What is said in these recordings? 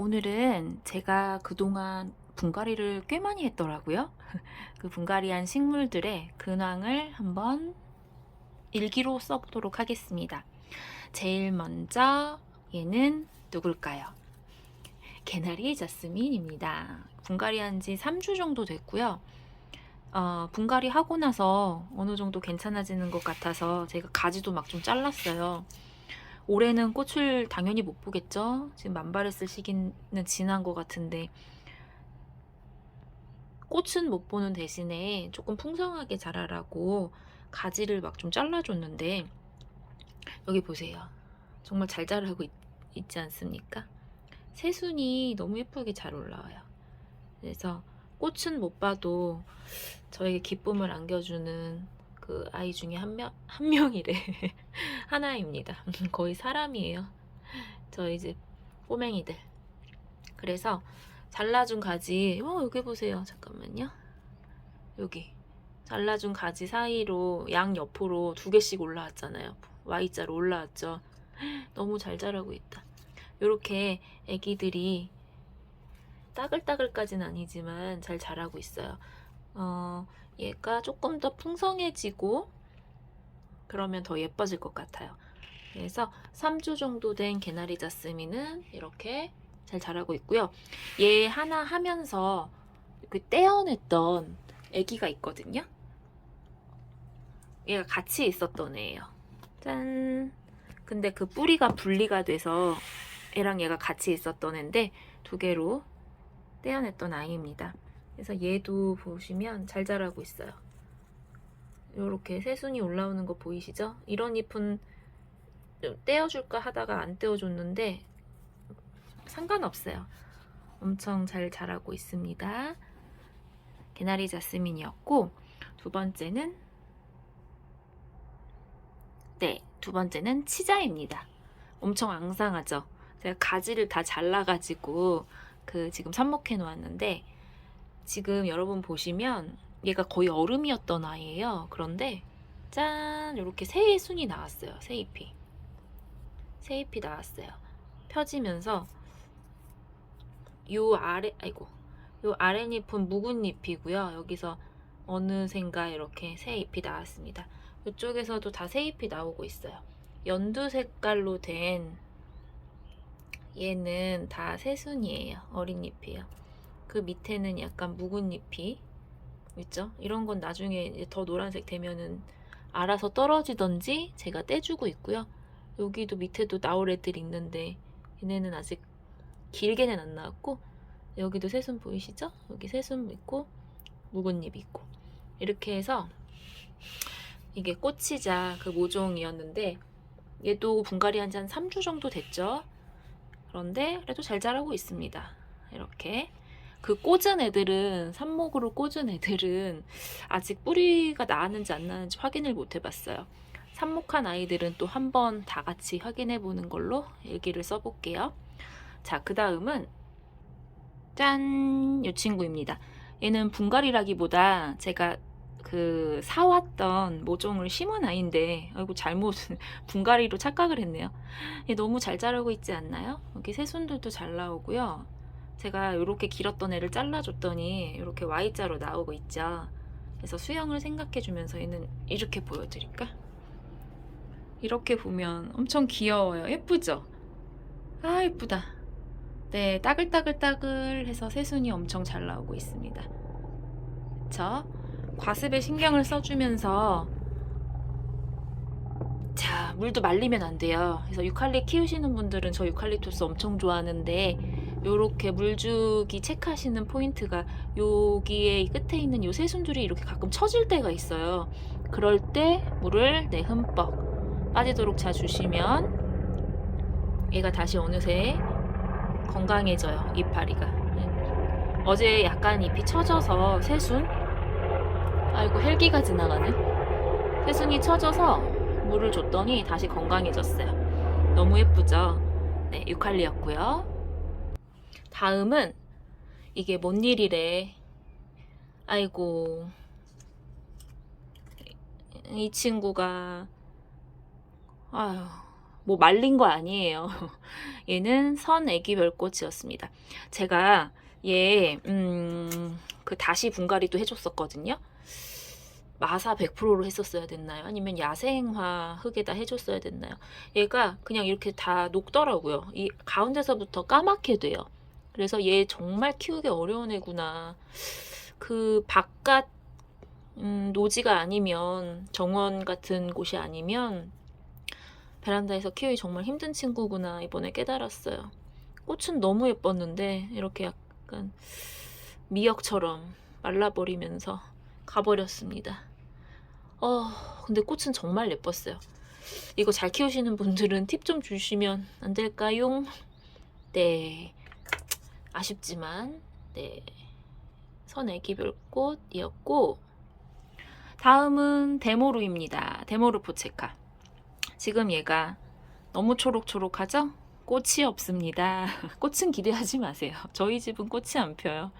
오늘은 제가 그동안 분갈이를 꽤 많이 했더라고요. 그 분갈이한 식물들의 근황을 한번 일기로 써보도록 하겠습니다. 제일 먼저 얘는 누굴까요? 개나리 자스민입니다. 분갈이한 지 3주 정도 됐고요. 어, 분갈이 하고 나서 어느 정도 괜찮아지는 것 같아서 제가 가지도 막 좀 잘랐어요. 올해는 꽃을 당연히 못 보겠죠. 지금 만발했을 시기는 지난 것 같은데 꽃은 못 보는 대신에 조금 풍성하게 자라라고 가지를 막 좀 잘라줬는데 여기 보세요. 정말 잘 자라고 있, 있지 않습니까? 새순이 너무 예쁘게 잘 올라와요. 그래서 꽃은 못 봐도 저에게 기쁨을 안겨주는 그 아이 중에 한 명, 한 명이래. 하나입니다. 거의 사람이에요. 저희 집 꼬맹이들. 그래서 잘라준 가지, 어, 여기 보세요. 잠깐만요. 여기. 잘라준 가지 사이로 양 옆으로 두 개씩 올라왔잖아요. Y자로 올라왔죠. 너무 잘 자라고 있다. 이렇게 애기들이 따글따글까진 아니지만 잘 자라고 있어요. 어, 얘가 조금 더 풍성해지고 그러면 더 예뻐질 것 같아요. 그래서 3주 정도 된 개나리 자스민은 이렇게 잘 자라고 있고요. 얘 하나 하면서 그 떼어냈던 애기가 있거든요. 얘가 같이 있었던 애예요. 짠. 근데 그 뿌리가 분리가 돼서 얘랑 얘가 같이 있었던 애인데 두 개로 떼어냈던 아이입니다. 그래서 얘도 보시면 잘 자라고 있어요. 이렇게 새순이 올라오는 거 보이시죠? 이런 잎은 좀 떼어줄까 하다가 안 떼어줬는데 상관없어요. 엄청 잘 자라고 있습니다. 개나리 자스민이었고 두 번째는 네, 두 번째는 치자입니다. 엄청 앙상하죠? 제가 가지를 다 잘라가지고 그 지금 삽목해 놓았는데 지금 여러분 보시면 얘가 거의 얼음이었던 아이예요. 그런데 짠 이렇게 새 순이 나왔어요. 새 잎이 새 잎이 나왔어요. 펴지면서 요 아래 아이고 요 아랫잎은 묵은 잎이고요. 여기서 어느샌가 이렇게 새 잎이 나왔습니다. 이쪽에서도 다 새 잎이 나오고 있어요. 연두 색깔로 된 얘는 다 새순이에요. 어린 잎이에요. 그 밑에는 약간 묵은 잎이 있죠? 이런 건 나중에 더 노란색 되면은 알아서 떨어지던지 제가 떼주고 있고요. 여기도 밑에도 나올 애들이 있는데 얘네는 아직 길게는 안 나왔고 여기도 새순 보이시죠? 여기 새순 있고 묵은 잎 있고 이렇게 해서 이게 꽃이자 그 모종이었는데 얘도 분갈이 한 지 한 3주 정도 됐죠. 그런데 그래도 잘 자라고 있습니다. 이렇게 그 꽂은 애들은 삽목으로 꽂은 애들은 아직 뿌리가 나왔는지 안 나왔는지 확인을 못 해봤어요. 삽목한 아이들은 또 한 번 다 같이 확인해 보는 걸로 일기를 써볼게요. 자, 그 다음은 짠! 이 친구입니다. 얘는 분갈이라기보다 제가 그 사왔던 모종을 심은 아이인데 아이고 잘못 분갈이로 착각을 했네요. 얘 너무 잘 자라고 있지 않나요? 여기 새순들도 잘 나오고요. 제가 이렇게 길었던 애를 잘라줬더니 이렇게 Y자로 나오고 있죠. 그래서 수영을 생각해주면서 얘는 이렇게 보여드릴까? 이렇게 보면 엄청 귀여워요. 예쁘죠? 아 예쁘다. 네, 따글따글따글 해서 새순이 엄청 잘 나오고 있습니다. 그쵸? 과습에 신경을 써주면서 자 물도 말리면 안 돼요. 그래서 유칼리 키우시는 분들은 저 유칼립투스 엄청 좋아하는데 요렇게 물주기 체크하시는 포인트가 여기에 끝에 있는 요 새순들이 이렇게 가끔 처질 때가 있어요. 그럴 때 물을 네 흠뻑 빠지도록 자 주시면 얘가 다시 어느새 건강해져요. 이파리가. 네. 어제 약간 잎이 처져서 새순 아이고 헬기가 지나가네. 새순이 처져서 물을 줬더니 다시 건강해졌어요. 너무 예쁘죠? 네, 유칼리였고요. 다음은 이게 뭔 일이래. 아이고 이 친구가 아유 뭐 말린 거 아니에요. 얘는 선 애기 별꽃이었습니다. 제가 얘, 음, 그 다시 분갈이도 해줬었거든요. 마사 100%로 했었어야 됐나요? 아니면 야생화 흙에다 해줬어야 됐나요? 얘가 그냥 이렇게 다 녹더라고요. 이 가운데서부터 까맣게 돼요. 그래서 얘 정말 키우기 어려운 애구나. 그 바깥 음, 노지가 아니면 정원 같은 곳이 아니면 베란다에서 키우기 정말 힘든 친구구나 이번에 깨달았어요. 꽃은 너무 예뻤는데 이렇게 약간 미역처럼 말라버리면서 가버렸습니다. 어, 근데 꽃은 정말 예뻤어요. 이거 잘 키우시는 분들은 팁 좀 주시면 안 될까요? 네. 아쉽지만, 네. 선애기별꽃이었고, 다음은 데모루입니다. 데모루 포체카. 지금 얘가 너무 초록초록하죠? 꽃이 없습니다. 꽃은 기대하지 마세요. 저희 집은 꽃이 안 펴요.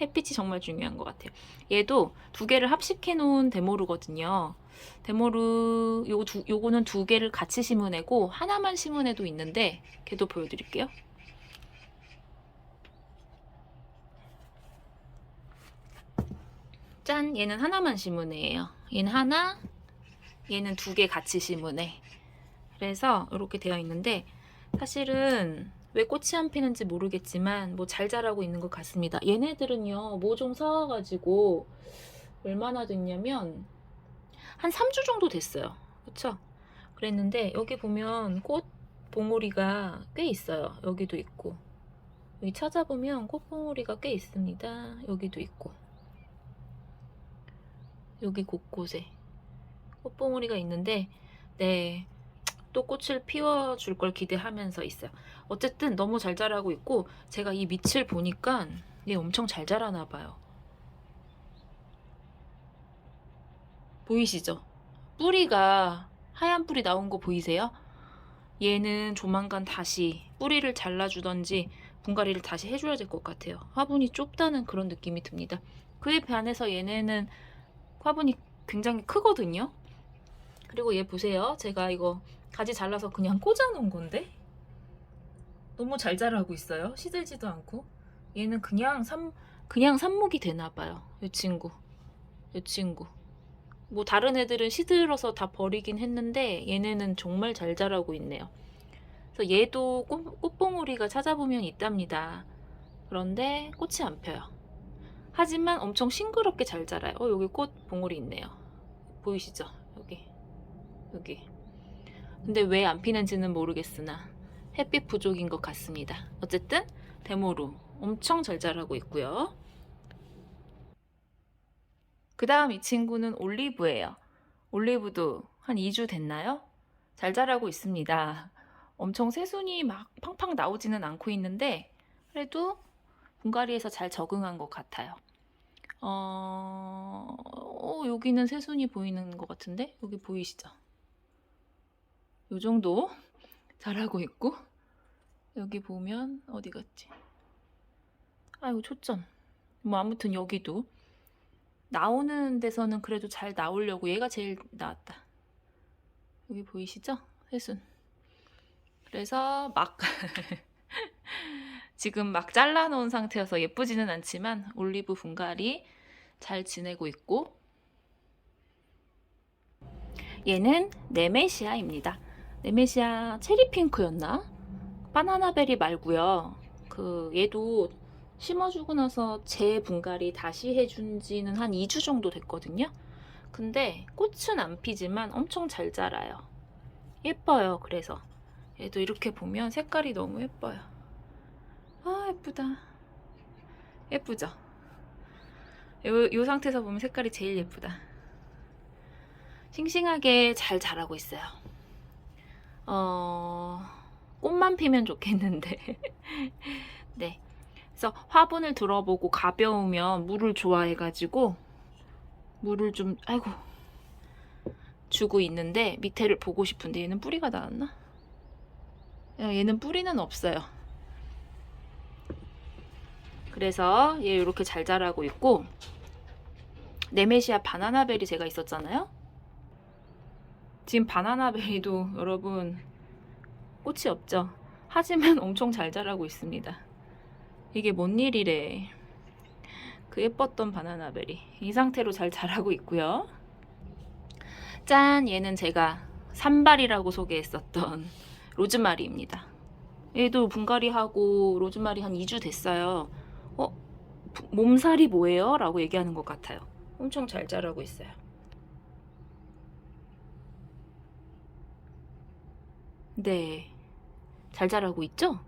햇빛이 정말 중요한 것 같아요. 얘도 두 개를 합식해 놓은 데모루거든요. 데모루 요거 두, 요거는 두 개를 같이 심은 애고 하나만 심은 애도 있는데 걔도 보여드릴게요. 짠! 얘는 하나만 애예요. 얘는 하나, 얘는 두 개 같이 애. 그래서 이렇게 되어 있는데 사실은 왜 꽃이 안 피는지 모르겠지만 뭐 잘 자라고 있는 것 같습니다. 얘네들은요 모종 사와가지고 얼마나 됐냐면 한 3주 정도 됐어요. 그쵸? 그랬는데 여기 보면 꽃 봉오리가 꽤 있어요. 여기도 있고 여기 찾아보면 꽃 봉오리가 꽤 있습니다. 여기도 있고 여기 곳곳에 꽃봉오리가 있는데 네. 또 꽃을 피워줄 걸 기대하면서 있어요. 어쨌든 너무 잘 자라고 있고 제가 이 밑을 보니까 얘 엄청 잘 자라나 봐요. 보이시죠? 뿌리가 하얀 뿌리 나온 거 보이세요? 얘는 조만간 다시 뿌리를 잘라주던지 분갈이를 다시 해줘야 될 것 같아요. 화분이 좁다는 그런 느낌이 듭니다. 그에 반해서 얘네는 화분이 굉장히 크거든요. 그리고 얘 보세요. 제가 이거 가지 잘라서 그냥 꽂아 놓은 건데 너무 잘 자라고 있어요. 시들지도 않고 얘는 그냥 삽 그냥 삽목이 되나 봐요. 이 친구, 이 친구. 뭐 다른 애들은 시들어서 다 버리긴 했는데 얘네는 정말 잘 자라고 있네요. 그래서 얘도 꽃, 꽃봉오리가 찾아보면 있답니다. 그런데 꽃이 안 펴요. 하지만 엄청 싱그럽게 잘 자라요. 어, 여기 꽃 봉오리 있네요. 보이시죠? 여기. 여기. 근데 왜 안 피는지는 모르겠으나 햇빛 부족인 것 같습니다. 어쨌든 데모루 엄청 잘 자라고 있고요. 그 다음 이 친구는 올리브예요. 올리브도 한 2주 됐나요? 잘 자라고 있습니다. 엄청 새순이 막 팡팡 나오지는 않고 있는데 그래도 분갈이에서 잘 적응한 것 같아요. 어... 어, 여기는 새순이 보이는 것 같은데 여기 보이시죠? 요 정도 잘하고 있고 여기 보면 어디 갔지? 아이고 초점. 뭐 아무튼 여기도 나오는 데서는 그래도 잘 나오려고 얘가 제일 나왔다. 여기 보이시죠? 새순. 그래서 막 지금 막 잘라놓은 상태여서 예쁘지는 않지만 올리브 분갈이 잘 지내고 있고 얘는 네메시아입니다. 네메시아 체리 핑크였나? 바나나베리 말고요. 그 얘도 심어주고 나서 재분갈이 다시 해준 지는 한 2주 정도 됐거든요. 근데 꽃은 안 피지만 엄청 잘 자라요. 예뻐요. 그래서 얘도 이렇게 보면 색깔이 너무 예뻐요. 아 예쁘다. 예쁘죠? 요, 요 상태에서 보면 색깔이 제일 예쁘다. 싱싱하게 잘 자라고 있어요. 어, 꽃만 피면 좋겠는데. 네. 그래서 화분을 들어보고 가벼우면 물을 좋아해 가지고 물을 좀, 아이고, 주고 있는데 밑에를 보고 싶은데 얘는 뿌리가 나왔나? 야, 얘는 뿌리는 없어요. 그래서 얘 이렇게 잘 자라고 있고 네메시아 바나나벨이 제가 있었잖아요. 지금 바나나벨이도 여러분 꽃이 없죠. 하지만 엄청 잘 자라고 있습니다. 이게 뭔 일이래. 그 예뻤던 바나나베리. 이 상태로 잘 자라고 있고요. 짠! 얘는 제가 산발이라고 소개했었던 로즈마리입니다. 얘도 분갈이하고 로즈마리 한 2주 됐어요. 어? 부- 몸살이 뭐예요? 라고 얘기하는 것 같아요. 엄청 잘 자라고 있어요. 네. 잘 자라고 있죠?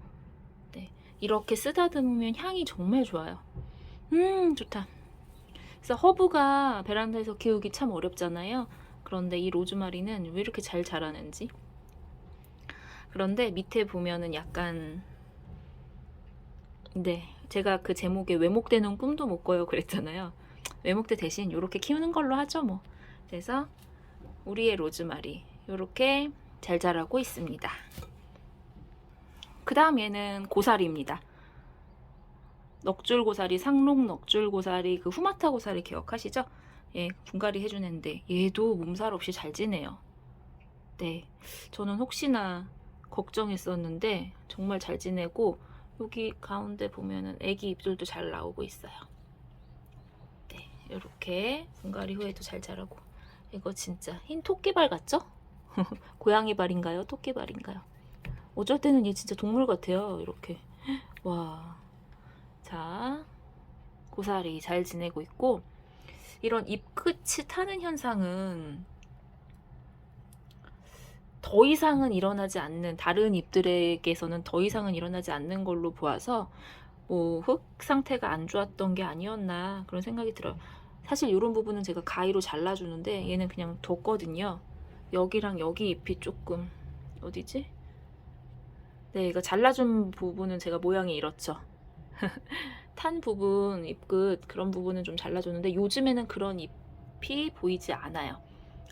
네. 이렇게 쓰다듬으면 향이 정말 좋아요. 음, 좋다. 그래서 허브가 베란다에서 키우기 참 어렵잖아요. 그런데 이 로즈마리는 왜 이렇게 잘 자라는지. 그런데 밑에 보면은 약간 네, 제가 그 제목에 외목되는 꿈도 못 꿔요 그랬잖아요. 외목대 대신 이렇게 키우는 걸로 하죠 뭐. 그래서 우리의 로즈마리 이렇게 잘 자라고 있습니다. 그 다음 얘는 고사리입니다. 넉줄 고사리, 상록 넉줄 고사리, 그 후마타 고사리 기억하시죠? 예, 분갈이 해주는데 얘도 몸살 없이 잘 지내요. 네, 저는 혹시나 걱정했었는데 정말 잘 지내고 여기 가운데 보면은 애기 입술도 잘 나오고 있어요. 네, 이렇게 분갈이 후에도 잘 자라고 이거 진짜 흰 토끼발 같죠? 고양이 발인가요? 토끼 발인가요? 어쩔 때는 얘 진짜 동물 같아요. 이렇게 와, 자 고사리 잘 지내고 있고 이런 잎 끝이 타는 현상은 더 이상은 일어나지 않는 다른 잎들에게서는 더 이상은 일어나지 않는 걸로 보아서 뭐 흙 상태가 안 좋았던 게 아니었나 그런 생각이 들어요. 사실 이런 부분은 제가 가위로 잘라주는데 얘는 그냥 뒀거든요. 여기랑 여기 잎이 조금 어디지? 네, 이거 잘라준 부분은 제가 모양이 이렇죠. 탄 부분, 잎끝 그런 부분은 좀 잘라줬는데 요즘에는 그런 잎이 보이지 않아요.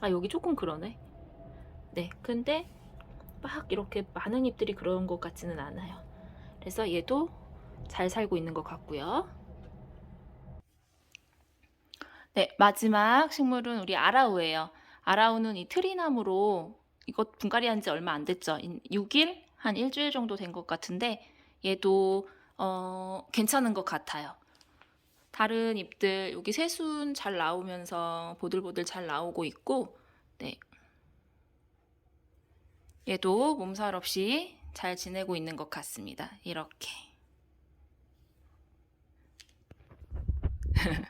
아 여기 조금 그러네. 네, 근데 막 이렇게 많은 잎들이 그런 것 같지는 않아요. 그래서 얘도 잘 살고 있는 것 같고요. 네, 마지막 식물은 우리 아라우예요. 아라우는 이 트리나무로 이것 분갈이 한 지 얼마 안 됐죠. 6일? 한 일주일 정도 된 것 같은데 얘도 어, 괜찮은 것 같아요. 다른 잎들 여기 새순 잘 나오면서 보들보들 잘 나오고 있고 네. 얘도 몸살 없이 잘 지내고 있는 것 같습니다. 이렇게.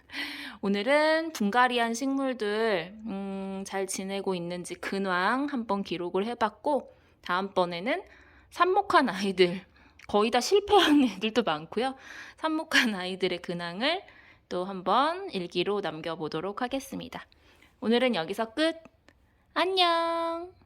오늘은 분갈이한 식물들 음, 잘 지내고 있는지 근황 한번 기록을 해봤고 다음번에는 삽목한 아이들 거의 다 실패한 애들도 많고요. 삽목한 아이들의 근황을 또 한번 일기로 남겨보도록 하겠습니다. 오늘은 여기서 끝. 안녕.